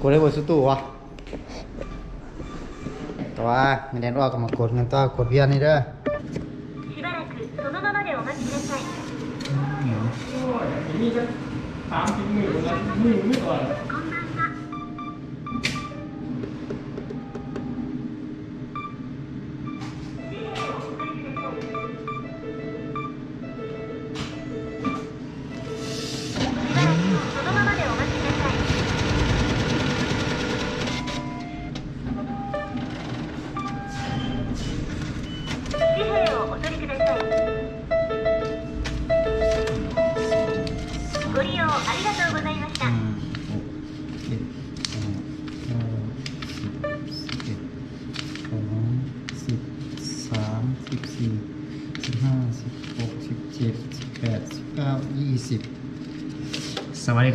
กดได้บนสุดตู้วะแต่ว่าเงินเดือนออกก็มากดเงินตัวกดเบี้ยนี่เด้อ しばらくそのままでお待ちください นี่ก็สามสิบหมื่นแล้วมือไม่ก่อน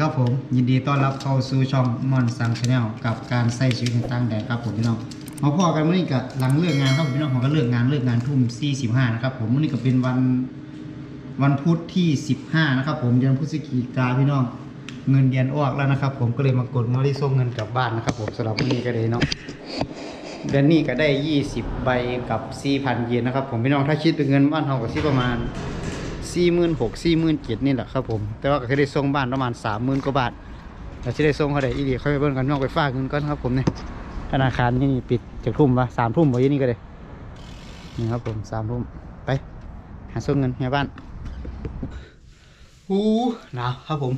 ครับผมยินดีต้อนรับเข้าสู่ช่องมอนซังชาแนลกับการใส่ชีวิตในต่างแดนครับผมพี่น้องมาพอกันมื่อนี้กับหลังเลิกงานครับผมพี่น้องผมก็เลิกงานเลิกงานทุ่มสี่สิบห้านะครับผมมื่อนี้ก็เป็นวันวันพุธที่ 15นะครับผมเดือนพฤศจิกาพี่น้องเงินเดือนออกแล้วนะครับ ผมก็เลยมากดมาที่ส่งเงินกลับบ้านนะครับ ผมสำหรับวันนี้ก็เลยเนาะเดือนนี้ก็ได้ 20 ใบกับ4,000เยนนะครับผมพี่น้องถ้าคิดเป็นเงินบ้านเราก็สิประมาณ 46,000 47,000นี่แหละครับผม แต่ว่าก็จะได้ส่งบ้านประมาณ30,000กว่าบาทเราจะได้ส่งเขาได้อีดีค่อยไปเบิ่งกันน้องไปฝากเงินก่อนครับผมเนี่ยธนาคารที่นี่ปิดจากทุ่มปะสามทุ่มว้ที่นี่ก็เลยนี่ครับผมสามทุ่มไป หาส่งเงินในบ้านหูหนาวครับผม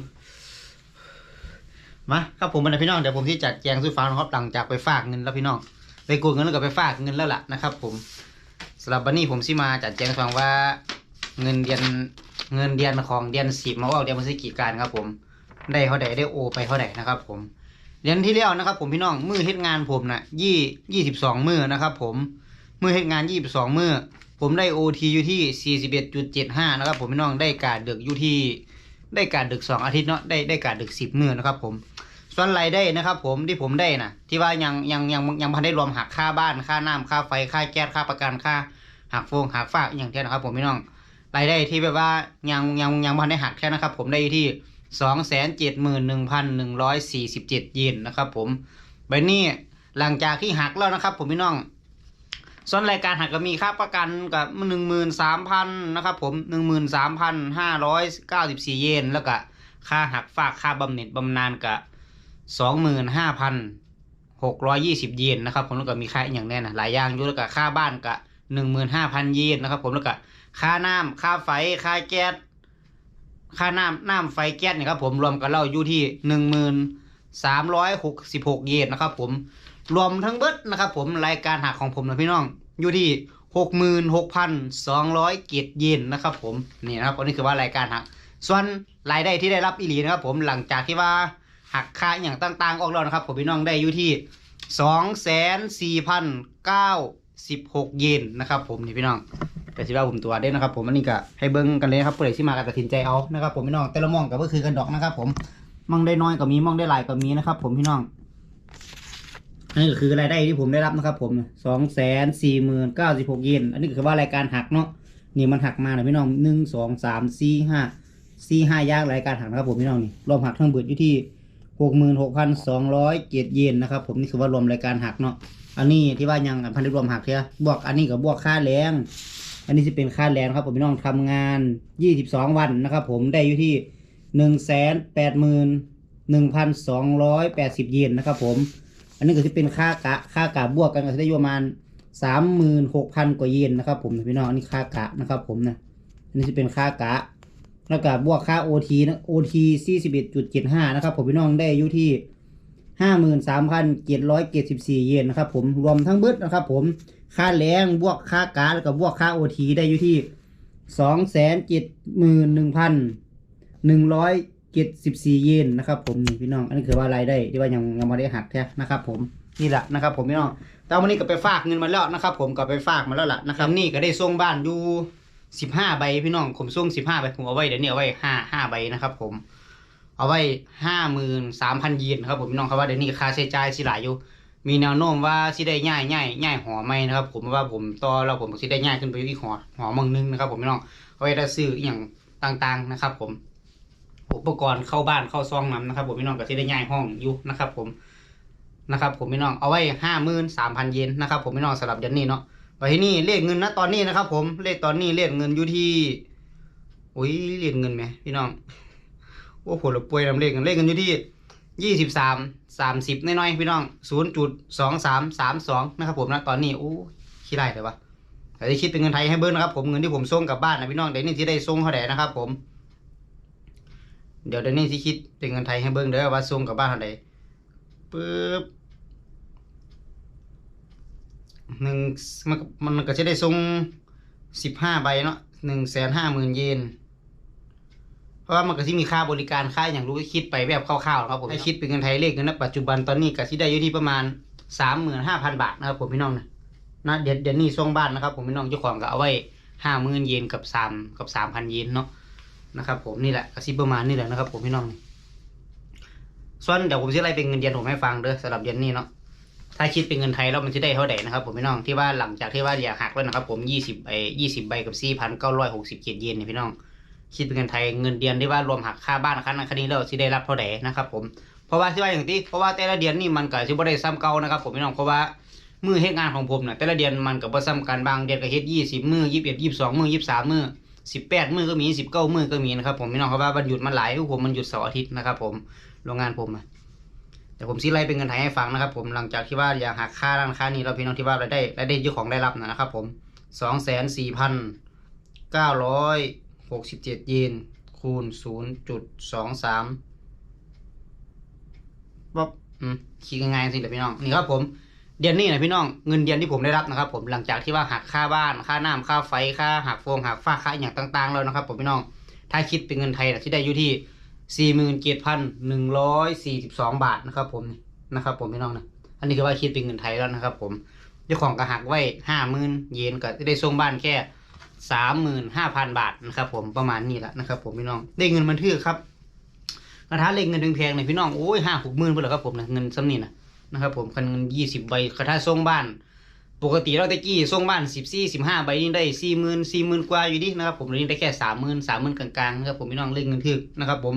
มาครับผมบรรดาพี่น้องเดี๋ยวผมที่จัดแจงสู้อฟ้านะครับหลังจากไปฝากเงินแล้วพี่น้องไปกดเงินแล้วก็ไปฝากเงินแล้วล่ะนะครับ ผมสำหรับวันนี้ผมสิมาจัดแจงฟังว่า เงินเดือนเงินเดือนของเดือนสิบมาว่าเดือนพฤศจิกายนครับ ผม ได้เท่าใดได้โอ ไปเท่าใดนะครับ ผมเดือนที่แล้วนะครับ ผมพี่น้องมือเฮ็ดงานผมนะยี่ยี่สิบสองมือนะครับ ผมมือเฮ็ดงานยี่สิบสองมือผมได้ OT อยู่ที่41.75นะครับ ผมพี่น้องได้การดึกอยู่ที่ได้การดึก2องอาทิตย์เนาะได้ได้การดึก10มื้อนะครับ ผมส่วนรายได้นะครับ ผมที่ผมได้นะที่ว่ายังยังยังยังพันได้รวมหักค่าบ้านค่าน้ำค่าไฟค่าแก๊สค่าประกันค่าหักโฟงหักฝากอย่างเท่านะครับ ผมพี่น้อง รายได้ที่แบบว่ายังยังยังพันได้หักแค่นะครับ ผมได้ที่สอยู่ที่271,147เยนนะครับ ผมใบนี้หลังจากที่หักแล้วนะครับ ผมพี่น้อง ส่วนรายการหักก็มีค่าประกันกับหนึ่งหมื่นสามพันนะครับผมหนึ่งหมื่นสามพันห้าร้อยเก้าสิบสี่เยนแล้วก็ค่าหักฝากค่าบำเหน็จบำนาญกับสองหมื่นห้าพันหกร้อยยี่สิบเยนนะครับผมแล้วก็มีค่าอย่างแน่นะหลายอย่างอยู่แล้วก็ค่าบ้านกับหนึ่งหมื่นห้าพันเยนนะครับ ผมแล้วก็ ค่าน้ำค่าไฟค่าแก๊สค่าน้ำน้ำไฟแก๊สเนี่ยครับ ผมรวมกันแล้วอยู่ที่หนึ่งหมื่นสามร้อยหกสิบหกเยนนะครับ ผมรวมทั้งเบิดนะครับ ผมรายการหักของผมนะพี่น้องอยู่ที่หกหมื่นหกพันสองร้อยเกียรเยนนะครับ ผมนี่นะครับอันนี้คือว่ารายการหัก ส่วนรายได้ที่ได้รับอีหลีนะครับ ผมหลังจากที่ว่าหักค่าอย่างต่างๆ ออกแล้วนะครับ ผมพี่น้องได้อยู่ที่สองแสนสี่พันเก้าสิบหกเยนนะครับ ผมนี่พี่น้อง แต่สิว่าผมตัวได้นะครับ ผมอันนี้ก็ให้เบิ้งกันเลยครับเปิดที่มากันตัดสินใจเอานะครับ ผมพี่น้องแต่ละมองก็คือกันดอกนะครับ ผมมองได้น้อยก็มีมองได้หลายก็มีนะครับ ผมพี่น้องอันี่ก็คือรายได้ที่ผมได้รับนะครับ ผมสองแสนสี่หมื่นเก้าสิบหกเยนอันนี้คือว่ารายการหักเนาะนี่มันหักมาหน่อยพี่น้องหนึ่งสองสามสี่ห้าสี่ห้ายากรายการหักนะครับผมพี่น้องนี่รวมหักทั้งเบิดอยู่ที่หกหมื่นหกพันสองร้อยเจ็ดเยนนะครับ ผมนี่คือว่ารวมรายการหักเนาะอันนี้ที่ว่ายังพันธุ์รวมหักเท่าบวกอันนี้กับบวกค่าแรง อันนี้จะเป็นค่าแรงครับผมพี่น้องทำงานยี่สิบสองวันนะครับผมได้อยู่ที่หนึ่งแสนแปดหมื่นหนึ่งพันสองร้อยแปดสิบเยนนะครับผม อันนี้ก็จะเป็นค่ากะค่ากะบวกกันก็จะได้อยู่ประมาณสามหมื่นหกว่าเยนนะครับผมพี่น้องอันนี้ค่ากะนะครับผมนะอันนี้จะเป็นค่ากะแล้วก็บวกค่า OT นะ OT สี่สิบเอ็ดจุดเจ็ดห้านะครับผมพี่น้องได้อยู่ที่ห้าหมื่นสามพันเยเจ็ดสิบสี่เยนนะครับผมรวมทั้งเบิดนะครับผม ค่าแรงบวกค่ากะแล้วก็บวกค่า OT ได้อยู่ที่สองแสนเจ็ดหมื่นหนึ่งพันหนึ่งร้อยเจ็ดสิบสี่เยนนะครับ ผมนี่พี่น้อง อันนี้คือว่ารายได้ที่ว่ายังยังไม่ได้หักแท้นะครับ ผมนี่แหละนะครับ ผมพี่น้องแต่วันนี้ก็ไปฝากเงินมาแล้วนะครับ ผมก็ไปฝากมาแล้วล่ะนะครับ นี่ก็ได้ส่งบ้านอยู่สิบห้าใบพี่น้องผมส่งสิบห้าใบผมเอาไว้เดี๋ยวนี้เอาไว้ห้าห้าใบนะครับ ผม เอาไว้ห้าหมื่นสามพันเยนครับผมพี่น้องครับว่าเดี๋ยวนี้ค่าใช้จ่ายสิหลายอยู่ มีแนวโน้มว่าสิได้ง่ายง่ายง่ายหอไหมนะครับ ผมว่าผมต่อแล้วผมสิได้ง่ายขึ้นไปอีกหอหอมืองนึงนะครับ ผมพี่น้องเอาไว้ได้ซื้ออย่างต่างๆนะครับ ผม อุปกรณ์เข้าบ้านเข้าซองน้ำนะครับ ผมพี่น้องก็สิได้ย้ายห้องอยู่นะครับ ผมนะครับ ผมพี่น้องเอาไว้ห้าหมื่นสามพันเยนนะครับ ผมพี่น้องสำหรับเดือนนี้เนาะไปที่นี่เลขเงินนะตอนนี้นะครับ ผมเลขตอนนี้เลขเงินอยู่ที่อุ้ยเลขเงินไหมพี่น้องโอ้โหเราป่วยนำเลขเงินเลขเงินอยู่ที่ ยี่สิบสามสามสิบน้อยๆพี่น้องศูนย์จุดสองสามสามสองนะครับผมนะตอนนี้โอ้ขี้ไรเลยวะแต่ที่คิดเป็นเงินไทยให้เบิ้งนะครับผมเงินที่ผมส่งกลับบ้านนะพี่น้องเดี๋ยวนี้ที่ได้ส่งเท่าไหร่นะครับผม เดี๋ยวเดี๋ยวนี้ที่คิดเป็นเงินไทยให้เบิ้งเด้อว่าส่งกลับบ้านเท่าไหร่ปึ๊บหนึ่งมันมันก็จะได้ส่งสิบห้าใบเนาะหนึ่งแสนห้าหมื่นเยน เพราะว่ามันก็ที่มีค่าบริการค่าอย่างรู้ก็คิดไปแบบคร่าวๆครับผมให้คิดเป็นเงินไทยเลขเงินณปัจจุบันตอนนี้ก็ที่ได้อยู่ที่ประมาณสามหมื่นห้าพันบาทนะครับผมพี่น้องนะนะเดี๋ยวเดี๋ยวนี้ส่งบ้านนะครับ ผมพี่น้องเจ้าของก็เอาไว้ห้าหมื่นเยนกับสามกับสามพันเยนเนาะนะครับ ผมนี่แหละกระซิบประมาณนี่แหละนะครับ ผมพี่น้องส่วนเดี๋ยวผมจะไล่เป็นเงินเดือนผมให้ฟังเด้อสำหรับเดือนนี้เนาะถ้าคิดเป็นเงินไทยแล้วมันจะได้เท่าไหร่นะครับผมพี่น้องที่ว่าหลังจากที่ว่าอยากหักแล้วนะครับ ผมยี่สิบไอ้ยี่สิบใบกับสี่พันเก้าร้อยหกสิบเจ็ดเยนเนี่ยพี่น้อง คิดเป็นเงินไทยเงินเดือนที่ว่ารวมหักค่าบ้านค่านั้นค่านี้แล้วสิได้รับเท่าไหร่นะครับผมเพราะว่าที่ว่าอย่างที่เพราะว่าแต่ละเดือนนี่มันก็สิบ่ได้ซ้ำเก่านะครับผมพี่น้องเพราะว่ามือเฮ็ดงานของผมเนี่ยแต่ละเดือนมันก็บ่ซ้ำกันบางเดือนก็เฮ็ดยี่สิบมือยี่สิบเอ็ดยี่สิบสองมือยี่สิบสามมือสิบแปดมือก็มีสิบเก้ามือก็มีนะครับผมพี่น้องครับว่าวันหยุดมันหลายผมมันหยุดเสาร์อาทิตย์นะครับผมโรงงานผมอะแต่ผมซีไลเป็นเงินไทยให้ฟังนะครับ ผมหลังจากที่ว่าอยากหักค่าร้านค้านี้เราพี่น้องที่ว่ารายได้รายได้เจ้าของได้รับนะครับ ผมสองแสนสี่พันเก้าร้อย หกสิบเจ็ดเยน คูณศูนย์จุดสองสามป๊อบอืมคิดง่ายๆสิเดี๋ยวพี่น้อง นี่ครับผม เดือนนี้นะพี่น้อง เงินเดือนที่ผมได้รับนะครับ ผม หลังจากที่ว่าหักค่าบ้าน ค่าน้ำค่าไฟ ค่าหักโฟงหักฟ้าค่าอหย่างต่าง ๆ แล้วนะครับ ผมพี่น้อง ถ้าคิดเป็นเงินไทยนะที่ได้อยู่ที่สี่หมื่นเจ็ดพันหนึ่งร้อยสี่สิบสองบาทนะครับ ผมนี่นะครับ ผมพี่น้องนะ อันนี้ก็ว่าคิดเป็นเงินไทยแล้วนะครับ ผมเจ้าของก็หักไว้ห้าหมื่นเยนก็ได้ส่งบ้านแค่ สามหมื่นห้าพันบาทนะครับผมประมาณนี้แหละนะครับ ผมพี่น้องได้เงินมันทื่อครับกระทะเล็กเงินแพงๆเนี่ยพี่น้องโอ้ยห้าหกหมื่นเพื่อครับผมนะเงินซ้ำนี่นะนะครับผมคันเงินยี่สิบใบกระทาส่งบ้าน ปกติเราตะกี้ส่งบ้านสิบสี่สิบห้าใบนี่ได้สี่หมื่นสี่หมื่นกว่าอยู่ดินะครับผมเดี๋ยวนี้ได้แค่สามหมื่นสามหมื่นกลางๆนะครับผมพี่น้องเล่นเงินทึกนะครับผม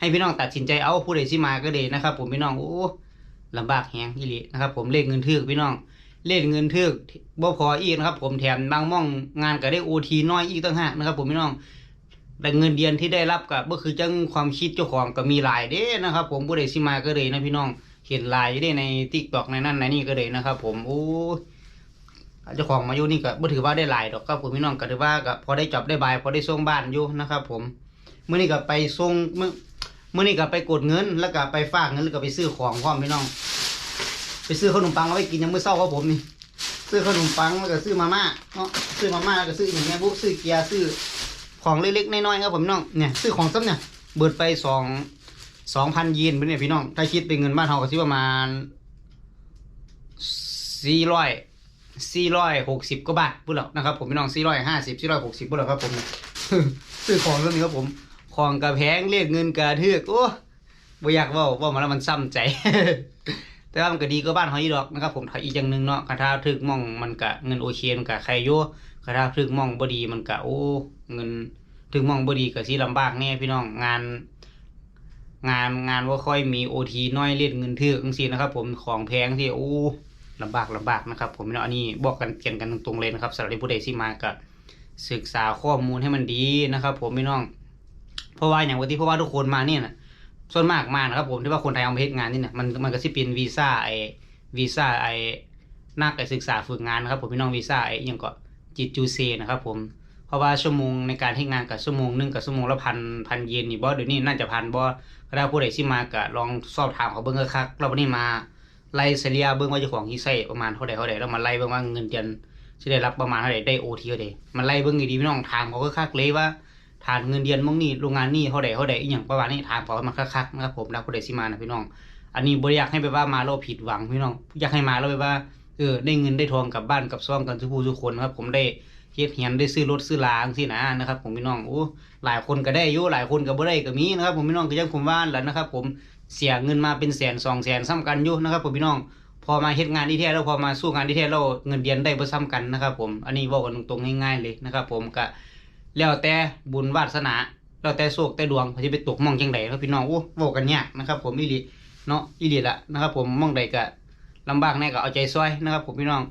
ให้พี่น้องตัดสินใจเอาผู้ใดที่มาก็เลยนะครับผมพี่น้องโอ้ลำบากแฮงที่ลีนะครับผมเล่นเงินทึกพี่น้อง เล่นเงินทึกบ่พออีกนะครับ ผมแถมบางม่องงานก็ได้โอทีน้อยอีกตั้งหากนะครับ ผมพี่น้องแต่เงินเดือนที่ได้รับก็คือจังความคิดเจ้าของก็มีหลายเด้นะครับ ผมผู้ใดที่มาก็เลยนะพี่น้องเห็นไลน์อยู่ได้ในทิกตอกในนั่นในนี่ก็เลยนะครับ ผมโอ้เจ้าของมาอยู่นี่ก็บ่ถือว่าได้หลายดอกครับผมพี่น้องก็ถือว่าก็พอได้จับได้บายพอได้ส่งบ้านอยู่นะครับ ผมเมื่อนี้ก็ไปส่งเมื่อเมื่อนี้ก็ไปกดเงินแล้วก็ไปฝากเงินแล้วก็ไปซื้อของพร้อมพี่น้อง ไปซื้อขนมปังเอาไว้กินยังมื้อเช้าครับผมนี่ ซื้อขนมปังแล้วก็ซื้อมาม่าเนาะซื้อมาม่าแล้วก็ซื้ออย่างเงี้ยปุ๊บซื้อเกียร์ซื้อของเล็กๆน้อยๆครับผมน้องเนี่ยซื้อของซ้ำเนี่ยเบิดไปสองสองพันเยนเป็นเนี่ยพี่น้อง ถ้าคิดเป็นเงินบ้านเราก็สิประมาณสี่ร้อยสี่ร้อยหกสิบกว่าบาทพูดแล้วนะครับผมพี่น้องสี่ร้อยห้าสิบสี่ร้อยหกสิบพูดแล้วครับผมซื้อของเรื่องนี้ครับผมของกระแพงเรียกเงินกระเทือกโอ้บ่อยากว่าว่ามาแล้วมันซ้ำใจ แต่ว่ามันก็ดีก็บ้านเขาอีดอกนะครับผมถ้าอีกอย่างหนึ่งเนาะคาถาถึกมองมันกะเงินโอเคมันกะใครโยคาถาถึกมองบดีมันกะโอ้เงินถึกมองบดีก็สิลำบากแน่พี่น้องงาน งานงานว่าค่อยมีโอทีน้อยเล่นเงินถือจังซี่นะครับผมของแพงที่โอ้ลำบากลำบากนะครับผมเนาะอันนี้บอกกันเกียนกันตรงๆเลยนะครับสำหรับผู้ใดที่มากับศึกษาข้อมูลให้มันดีนะครับ ผมพี่น้อง เพราะว่าอย่างวันที่เพราะว่าทุกคนมาเนี่ยนะ ส่วนมากมานะครับผมที่ว่าคนไทยเอามาเฮ็ดงานนี่เนี่ยมันมันก็สิเป็นวีซ่าไอวีซ่าไอนักไอศึกษาฝึกงานนะครับผมพี่น้องวีซ่าไอยังก็จิตจูเซนะครับผมเพราะว่าชั่วโมงในการให้งานกับชั่วโมงหนึงกับชั่วโมงละพันพันเยนนี่บ่เดี๋ยวนี้น่าจะพันบ่ถ้าผู้ใดสิมาก็ลองสอบถามเขาเบิ่งคักเราวันนี้มาไล่เฉลี่ยเบิ่งว่าเจ้าของที่ใช้ประมาณเท่าใดเท่าใดแล้วมาไล่เบิ่งว่าเงินเดือนสิได้รับประมาณเท่าใดได้โอทีเท่าใดมันไล่เบิ่งดีๆพี่น้องถามเขาก็คักเลยว่า ฐานเงินเดือนมั่งนี่โรงงานนี่เท่าใดเท่าใดอีหยังประมาณนี้ถามเขามันคักๆนะครับผมแล้วผู้ใดสิมานะพี่น้อง อันนี้บ่ได้อยากให้แบบว่ามาเราผิดหวังพี่น้อง อยากให้มาเราแบบว่าเออได้เงินได้ทองกลับบ้านกับซ่องกันทุกผู้ทุกคนครับผมได้เฮ็ดเหียนได้ซื้อรถซื้อลางซี่นะนะครับ ผมพี่น้องโอ้หลายคนก็ได้อยู่หลายคนก็บ่ได้ก็มีนะครับ ผมพี่น้องก็ยังผมว่าแหล้วนะครับ ผมเสียเงินมาเป็นแสนสองแสนซ้ำกันอยู่นะครับผมพี่น้องพอมาเฮ็ดงานที่แท้แล้วพอมาสู้งานที่แท้แล้วเงินเดือนได้บ่ซ้ำกันนะครับ ผมอันนี้ว้ากันตรงๆง่ายๆเลยนะครับ ผมก็ แล้วแต่บุญวาสนาแล้วแต่โชคแต่ดวงเขาสิไปตกม่องจังไดครับพี่น้องโอ้เว้ากันยากนะครับ ผมอีหลีเนาะอีหลีละนะครับ ผมม่องใดก็ลำบากแน่ก็เอาใจซอยนะครับ ผมพี่น้อง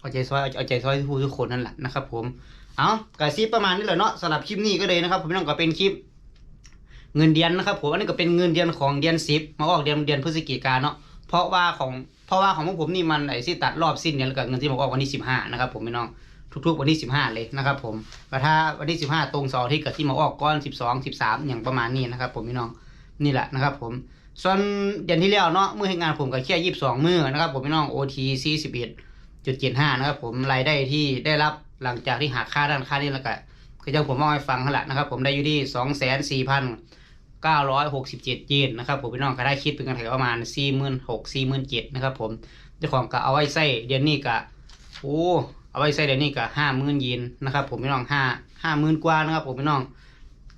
เอาใจซอยเอาใจซอยทุกทุกคนนั่นแหละนะครับ ผมเอากระซิบประมาณนี้แหละเนาะสำหรับคลิปนี้ก็เลยนะครับ ผมพี่น้องก็เป็นคลิปเงินเดือนนะครับผมอันนี้ก็เป็นเงินเดือนของเดือนสิบมาออกเดือนเดือนพฤศจิกาเนาะเพราะว่าของเพราะว่าของพวกผมนี่มันไอ้ที่ตัดรอบสิ้นเดือนแล้วก็เงินที่มาออกวันที่สิบห้านะครับ ผมพี่น้อง ทุกๆวันที่สิบห้าเลยนะครับผมแต่ถ้าวันที่สิบห้าตรงสอาที่เกิดที่มาออกก้อนสิบสองสิบสามอย่างประมาณนี้นะครับ ผมพี่น้องนี่แหละนะครับผมส่วนเดือนที่แล้วเนาะเมื่อให้งานผมก็แค่ยี่สิบสองมือนะครับ ผมพี่น้องโอทีสี่สิบเอ็ดจุดเจ็ดห้านะครับ ผมรายได้ที่ได้รับหลังจากที่หักค่าด้านค่านี่แล้วก็ก็ยังผมเอาให้ฟังแหละนะครับ ผมได้อยู่ที่สองแสนสี่พัน967เยนนะครับ ผมพี่น้องก็ได้คิดเป็นเงินไทยประมาณ46,000 47,000นะครับ ผมเจ้าของก็เอาไว้ใส่เดือนนี้ก็โอ้ เอาไว้ใส่เดือนนี้ก็50,000เยนนะครับผมพี่น้อง5 50,000กว่านะครับผมพี่น้อง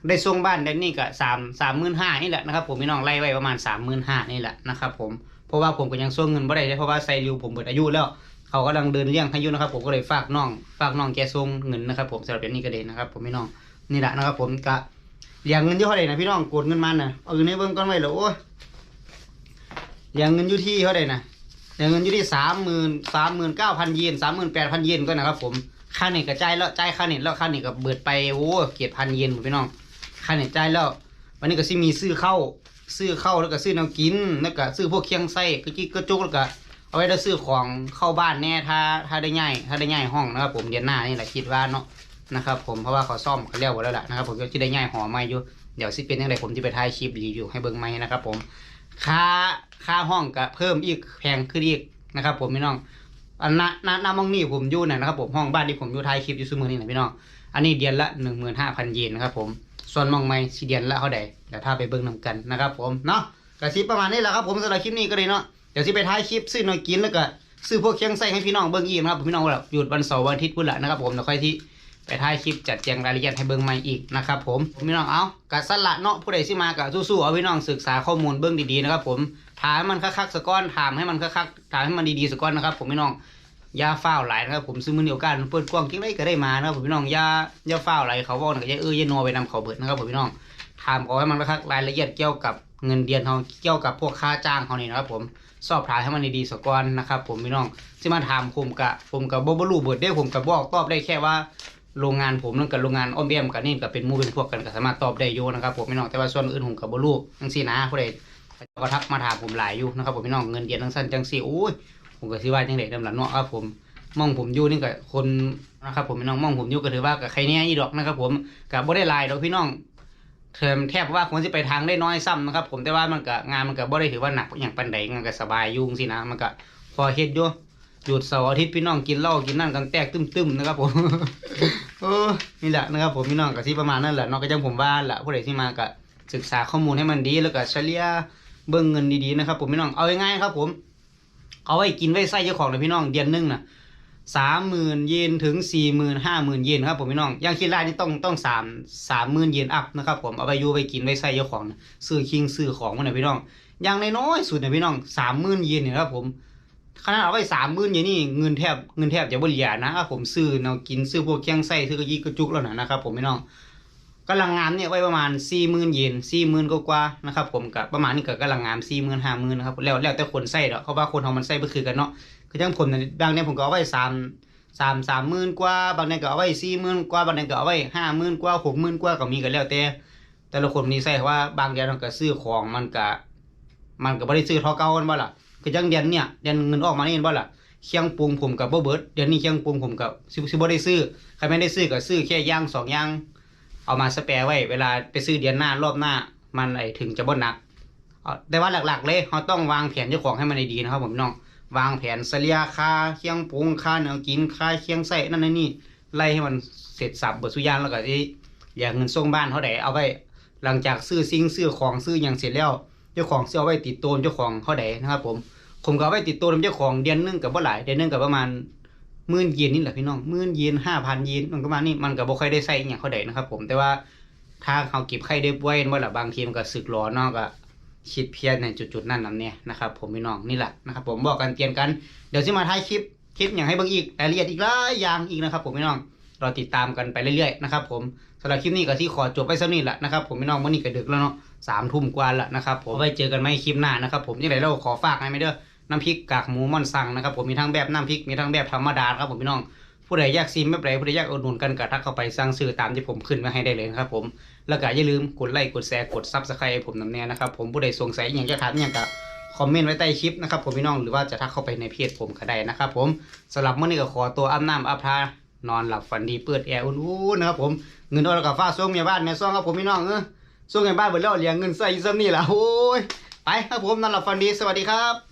ได้ส่งบ้านเดือนนี้ก็3 35,000นี่แหละนะครับผมพี่น้องไล่ไว้ประมาณ35,000นี่แหละนะครับผมเพราะว่าผมก็ยังส่งเงินบ่ได้เพราะว่าใส่ริวผมเบิดอายุแล้ว เขากำลังเดินเลี้ยงให้ยู่นะครับผมก็เลยฝากน้องฝากน้องแกส่งเงินนะครับผมสำหรับเดือนนี้ก็เลยนะครับผมพี่น้องนี่แหละนะครับผมก็เลี้ยงเงินอยู่เท่าไหร่นะพี่น้องกดเงินมันนะเอาเงินให้เบิ่งก่อนไว้แล้วโอ้ยเลี้ยงเงินอยู่ที่เท่าไหร่นะ เลี้ยงเงินอยู่ที่สามหมื่นสามหมื่นเก้าพันเยนสามหมื่นแปดพันเยนก็นะครับผมค่าเน็ตก็จ่ายแล้วจ่ายค่าเน็ตแล้วค่าเน็ตก็เบิดไปโอ้เกียรพันเยนหมดพี่น้องค่าเน็ตจ่ายแล้ว วันนี้ก็ซิมีซื้อเข้าซื้อเข้าแล้วก็ซื้อแนวกินแล้วก็ซื้อพวกเคียงไส้กระจิกกระจุกแล้วก็เอาไว้ได้ซื้อของเข้าบ้านแน่ถ้าถ้าได้ง่าย ถ้าได้ง่ายห้องนะครับผมเดือนหน้านี่แหละคิดว่าเนาะนะครับผมเพราะว่าเขาซ่อมเขาเรียกหมดแล้วแหละนะครับผมก็จะได้ง่ายหอใหม่อยู่เดี๋ยวสิเป็นยังไงผมจะไปถ่ายคลิปรีวิวให้เบิ่งไหมนะครับผม ค่าค่าห้องก็เพิ่มอีกแพงขึ้นอีกนะครับ ผมพี่น้องอันนั้นนั้นน้ำมองนี่ผมอยู่น่ะนะครับผมห้องบ้านที่ผมอยู่ถ่ายคลิปอยู่ซุมือนี่นะพี่น้องอันนี้เดือนละหนึ่งหมื่นห้าพันเยนนะครับผมส่วนมองไม่สิเดือนละเท่าใดเดี๋ยวถ้าไปเบิ่งนำกันนะครับ ผมเนาะกระซิบประมาณนี้แหละครับผมสำหรับคลิปนี้ก็เลยเนาะเดี๋ยวสิไปถ่ายคลิปซื้อหน่อยกินแล้วก็ซื้อพวกเคียงไส้ให้พี่น้องเบิ่งอีกนะครับผมพี่น้องแบบหยุดวันเสาร์วันอาทิตย์พุ่นละนะครับผมเดี๋ยวค่อยที่ ไปถ่ายคลิปจัดแจงรายละเอียดให้เบิ่งใหม่อีกนะครับผมพี่น้องเอากะสละเนาะผู้ใดสิมากะสู้ๆเอาพี่น้องศึกษาข้อมูลเบิ่งดีๆนะครับผมถามให้มันคักๆสก้อนถามให้มันคักๆถามให้มันดีๆสก้อนนะครับผมพี่น้องย่าฟ้าวหลนะครับผมซื้อมือเดียวกันเปิดกว้างกิ้งได้ก็ได้มานะครับผมพี่น้องยาย่าฟ้าวหลเขาบอกนะอย่าเออยานัวไปนำเขาเบิดนะครับผมพี่น้องถามเขาให้มันคักรายละเอียดเกี่ยวกับเงินเดือนเขาเกี่ยวกับพวกค่าจ้างเขานี่นะครับผมสอบถามให้มันดีๆสก้อนนะครับผมพี่น้องที่มาถามผมกะผมกับบ่บ่รู้เบิดได้ผมกับบอกตอบได้แค่ว่า โรงงานผมนั่นกับโรงงานอ้อมเบี้ยมกับนี่กับเป็นมู่เป็นพวกกันก็สามารถตอบได้อยู่นะครับผมพี่น้องแต่ว่าส่วนอื่นผมกับบลูจังซี่นะผู้ใดก็ทักมาถามผมหลายอยู่นะครับผมพี่น้องเงินเดือนทั้งสั้นจังซี่โอ้ยผมก็สิว่าจังได๋นำล่ะเนาะครับผมมองผมอยู่นี่ก็คนนะครับผมพี่น้องมองผมอยู่ก็ถือว่าก็ใครแน่อีดอกนะครับ ผมก็บ่ได้ลายดอกพี่น้องเทอมแทบว่าคนสิไปทางได้น้อยซ้ำนะครับ ผมแต่ว่ามันก็งานมันก็บ่ได้ถือว่าหนักอย่างปานใดงานก็สบายยู่งซี่นะมันก็พอเฮ็ดอยู่ หยุดเสาร์อาทิตย์พี่น้องกินเหล้ากินนั่นกันแตกตึมๆนะครับผมเออนี่แหละนะครับผมพี่น้องก็ที่ประมาณนั้นแหละเนอกก็จังผมว่าแหละผู้ใดที่มาก็ศึกษาข้อมูลให้มันดีแล้วก็เฉลี่ยเบิ่งเงินดีๆนะครับผมพี่น้องเอาง่ายๆครับ ผม เอาไว้กินไว้ใส่เจ้าของเลยพี่น้องเดือนหนึงน่ะสามหมื่นเยนถึงสี่หมื่นห้าหมื่นเยนครับผมพี่น้องอย่างคิดรายนี่ต้องต้องสามสามหมื่นเยนอัพนะครับผมเอาไปยูไปกินไว้ใส่เจ้าของนะซื้อคิงซื้อของมันนะพี่น้องอย่างน้อยสุดนะพี่น้องสามหมื่นเยนเนี่ยครับผม ขนาดเอาไว้สามหมื่นอย่างนี้เงินแทบเงินแทบจะบ่เหลือนะครับผมซื้อแนวกินซื้อพวกเคียงไส้ซื้อกระยีกระจุกแล้วนะนะครับผมพี่น้องกำลังงามเนี่ยไว้ประมาณสี่หมื่นเยนสี่หมื่นกว่านะครับผมกับประมาณนี้ก็กำลังงามสี่หมื่นห้าหมื่นนะครับแล้วแล้วแต่คนใส่ดอกเพราะว่าคนเขามันใส่บ่คือกันเนาะคือจังผมเนี่ยบางเนี่ยผมก็เอาไว้สามสามสามหมื่นกว่าบางเนี่ยก็เอาไว้สี่หมื่นกว่าบางเนี่ยก็เอาไว้ห้าหมื่นกว่าหกหมื่นกว่าก็มีกันแล้วแต่แต่ละคนนี่ใส่ว่าบางเดือนมันก็ซื้อของมันก็มันก็บ่ได้ซื้อเท่าเก่ากันบ่ล่ะ คือจังเดือนเนี่ยเดือนเงินออกมานี่เห็นบ่ล่ะเคียงปรุงผมกับบ่เบิดเดือนนี้เคียงปรุงผมกับสิสิบ่ได้ซื้อใครไม่ได้ซื้อก็ซื้อแค่ย่างสองย่างเอามาสแปร์ไว้เวลาไปซื้อเดือนหน้ารอบหน้ามันไอถึงจะบ่หนักแต่ว่าหลักๆเลยเราต้องวางแผนเจ้าของให้มันดีนะครับผมน้องวางแผนเสลียค่าเคียงปรุงค่าเนื้อกินค่าเคียงไส้นั่นนั่นนี่ไล่ให้มันเสร็จสับเบิดสุยางแล้วก็ไอ้อย่างเงินส่งบ้านเท่าใดเอาไว้หลังจากซื้อสิ่งซื้อของซื้ออย่างเสร็จแล้ว เจ้าของเสิเอไว้ติดตัวเจ้าของเท่าใดนะครับ ผมผมก็ไว้ติดตัวเจ้าของเดือนนึงกับบ่าหลายเดือนนึงกับประมาณมื่นเยนนี่แหละพี่น้องมื่นเยนห้าพันเยนมันก็ประมาณนี้มันก็บ่ค่อยได้ใส่อย่างเขาใดนะครับ ผมแต่ว่าถ้าเขาเก็บไข่ได้ไว้บ่ล่ะบางทีมันก็สึกหลอนเนาะก็คิดเพี้ยนในจุดๆนั้นนั่นเนี่ยนะครับผมพี่น้องนี่แหละนะครับ ผมบอกกันเตือนกันเดี๋ยวสิมาถ่ายคลิปคลิปอย่างให้เบิ่งอีกรายละเอียดอีกหลายอย่างอีกนะครับ ผมพี่น้องเรอติดตามกันไปเรื่อยๆนะครับ ผมสำหรับคลิปนี้ก็ที่ขอจบไปสักนิดแหละนะครับ ผมพี่น้องวันนี้ก็ดึกแล้วเนาะ สามทุ่มกว่าแล้วนะครับผมไว้เจอกันไหมคลิปหน้านะครับผมยังไงเราขอฝากให้ไหมเด้อน้ำพริกกากหมูม่อนสั่งนะครับผมมีทั้งแบบน้ำพริกมีทั้งแบบธรรมดาครับผมพี่น้องผู้ใดอยากซิมแบบใดผู้ใดอยากอุดหนุนกันก็ทักเข้าไปสั่งซื้อตามที่ผมขึ้นมาให้ได้เลยนะครับผมแล้วก็อย่าลืมกดไลค์กดแชร์กดซับสไครต์ให้ผมนำแน่นะครับผมผู้ใดสงสัยอย่างจะถามอย่างก็คอมเมนต์ไว้ใต้คลิปนะครับผมพี่น้องหรือว่าจะทักเข้าไปในเพจผมก็ได้นะครับผมสำหรับเมื้อนี้ก็ขอตัวอาบน้ำอาบทานอนหลับฝันดีเปิดแอร์อุ่นๆนะครับผมเงินออกกับฟ้าส่งเมียบ้านแม่ซ่องครับผมพี่น้องเออ ส่งเมียบ้านเบิดแล้วเหลียงเงินใส่ซ้ำนี่ล่ะโอ้ยไปครับผมนอนหลับฝันดีสวัสดีครับ